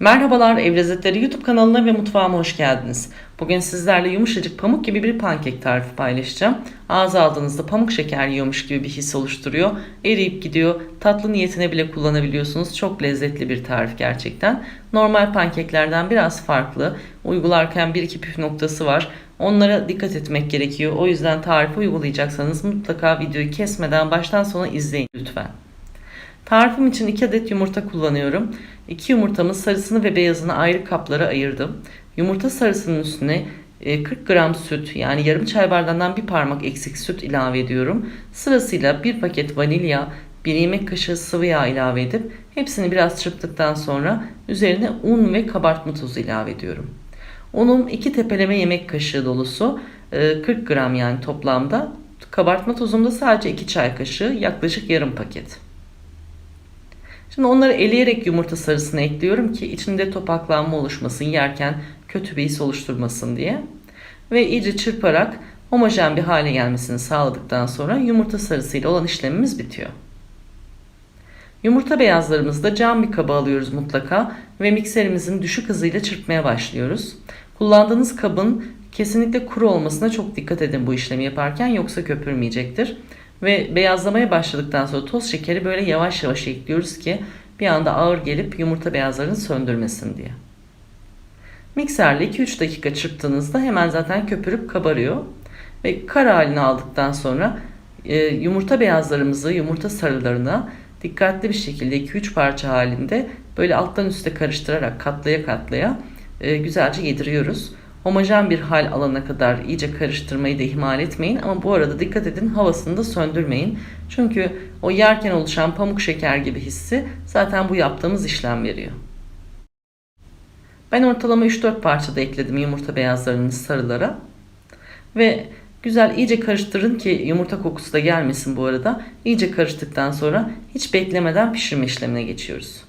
Merhabalar Ev Lezzetleri YouTube kanalına ve mutfağıma hoş geldiniz. Bugün sizlerle yumuşacık pamuk gibi bir pankek tarifi paylaşacağım. Ağza aldığınızda pamuk şeker yiyormuş gibi bir his oluşturuyor. Eriyip gidiyor. Tatlı niyetine bile kullanabiliyorsunuz. Çok lezzetli bir tarif gerçekten. Normal pankeklerden biraz farklı. Uygularken bir iki püf noktası var. Onlara dikkat etmek gerekiyor. O yüzden tarifi uygulayacaksanız mutlaka videoyu kesmeden baştan sona izleyin lütfen. Tarifim için 2 adet yumurta kullanıyorum. 2 yumurtamın sarısını ve beyazını ayrı kaplara ayırdım. Yumurta sarısının üstüne e, 40 gram süt yani yarım çay bardağından bir parmak eksik süt ilave ediyorum. Sırasıyla bir paket vanilya, bir yemek kaşığı sıvı yağ ilave edip hepsini biraz çırptıktan sonra üzerine un ve kabartma tozu ilave ediyorum. Unum 2 tepeleme yemek kaşığı dolusu e, 40 gram yani toplamda. Kabartma tozum da sadece 2 çay kaşığı yaklaşık yarım paket. Şimdi onları eleyerek yumurta sarısını ekliyorum ki içinde topaklanma oluşmasın yerken kötü bir his oluşturmasın diye. Ve iyice çırparak homojen bir hale gelmesini sağladıktan sonra yumurta sarısıyla olan işlemimiz bitiyor. Yumurta beyazlarımızı da cam bir kaba alıyoruz mutlaka ve mikserimizin düşük hızıyla çırpmaya başlıyoruz. Kullandığınız kabın kesinlikle kuru olmasına çok dikkat edin bu işlemi yaparken yoksa köpürmeyecektir. Ve beyazlamaya başladıktan sonra toz şekeri böyle yavaş yavaş ekliyoruz ki bir anda ağır gelip yumurta beyazlarını söndürmesin diye. Mikserle 2-3 dakika çırptığınızda hemen zaten köpürüp kabarıyor. Ve kar halini aldıktan sonra e, yumurta beyazlarımızı yumurta sarılarına dikkatli bir şekilde 2-3 parça halinde böyle alttan üste karıştırarak katlaya katlaya e, güzelce yediriyoruz. Homojen bir hal alana kadar iyice karıştırmayı da ihmal etmeyin ama bu arada dikkat edin havasını da söndürmeyin. Çünkü o yerken oluşan pamuk şeker gibi hissi zaten bu yaptığımız işlem veriyor. Ben ortalama 3-4 parçada ekledim yumurta beyazlarını sarılara. Ve güzel iyice karıştırın ki yumurta kokusu da gelmesin bu arada. İyice karıştıktan sonra hiç beklemeden pişirme işlemine geçiyoruz.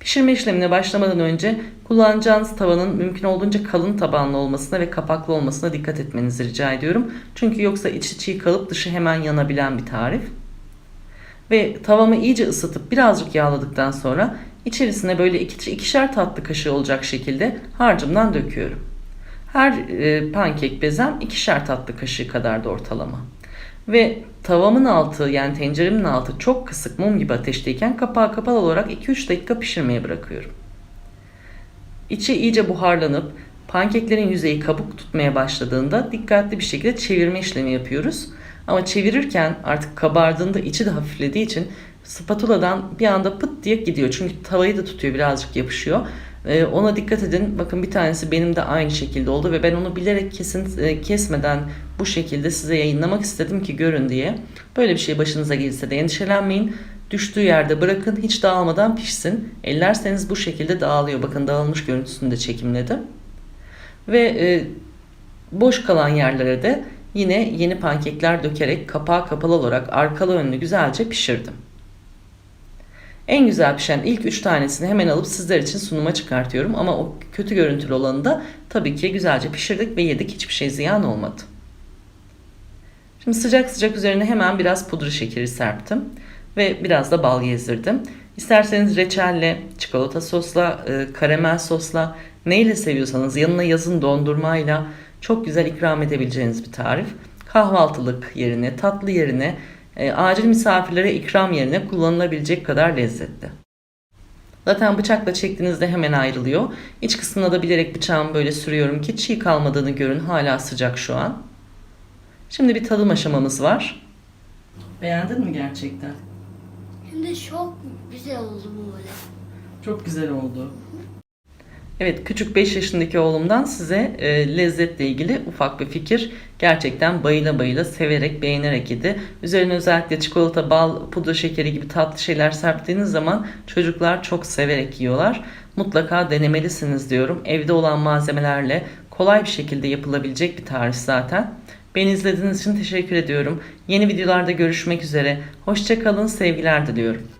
Pişirme işlemine başlamadan önce kullanacağınız tavanın mümkün olduğunca kalın tabanlı olmasına ve kapaklı olmasına dikkat etmenizi rica ediyorum. Çünkü yoksa içi çiğ kalıp dışı hemen yanabilen bir tarif. Ve tavamı iyice ısıtıp birazcık yağladıktan sonra içerisine böyle iki, ikişer tatlı kaşığı olacak şekilde harcımdan döküyorum. Her e, pankek bezem ikişer tatlı kaşığı kadar da ortalama. Ve tavamın altı yani tenceremin altı çok kısık mum gibi ateşteyken kapağı kapalı olarak 2-3 dakika pişirmeye bırakıyorum. İçi iyice buharlanıp pankeklerin yüzeyi kabuk tutmaya başladığında dikkatli bir şekilde çevirme işlemi yapıyoruz. Ama çevirirken artık kabardığında içi de hafiflediği için spatuladan bir anda pıt diye gidiyor. Çünkü tavayı da tutuyor birazcık yapışıyor. Ee, ona dikkat edin. Bakın bir tanesi benim de aynı şekilde oldu ve ben onu bilerek kesin e, kesmeden bu şekilde size yayınlamak istedim ki görün diye. Böyle bir şey başınıza gelirse de endişelenmeyin. Düştüğü yerde bırakın hiç dağılmadan pişsin. Ellerseniz bu şekilde dağılıyor. Bakın dağılmış görüntüsünü de çekimledim. Ve e, boş kalan yerlere de yine yeni pankekler dökerek kapağı kapalı olarak arkalı önlü güzelce pişirdim. En güzel pişen ilk 3 tanesini hemen alıp sizler için sunuma çıkartıyorum. Ama o kötü görüntülü olanı da tabii ki güzelce pişirdik ve yedik. Hiçbir şey ziyan olmadı. Şimdi sıcak sıcak üzerine hemen biraz pudra şekeri serptim. Ve biraz da bal gezdirdim. İsterseniz reçelle, çikolata sosla, e, karamel sosla neyle seviyorsanız yanına yazın dondurmayla çok güzel ikram edebileceğiniz bir tarif. Kahvaltılık yerine, tatlı yerine e, acil misafirlere ikram yerine kullanılabilecek kadar lezzetli. Zaten bıçakla çektiğinizde hemen ayrılıyor. İç kısmına da bilerek bıçağımı böyle sürüyorum ki çiğ kalmadığını görün. Hala sıcak şu an. Şimdi bir tadım aşamamız var. Beğendin mi gerçekten? Hem de çok güzel oldu böyle. Çok güzel oldu. Evet küçük 5 yaşındaki oğlumdan size e, lezzetle ilgili ufak bir fikir. Gerçekten bayıla bayıla severek beğenerek yedi. Üzerine özellikle çikolata, bal, pudra şekeri gibi tatlı şeyler serptiğiniz zaman çocuklar çok severek yiyorlar. Mutlaka denemelisiniz diyorum. Evde olan malzemelerle kolay bir şekilde yapılabilecek bir tarif zaten. Beni izlediğiniz için teşekkür ediyorum. Yeni videolarda görüşmek üzere. Hoşçakalın, sevgiler diliyorum.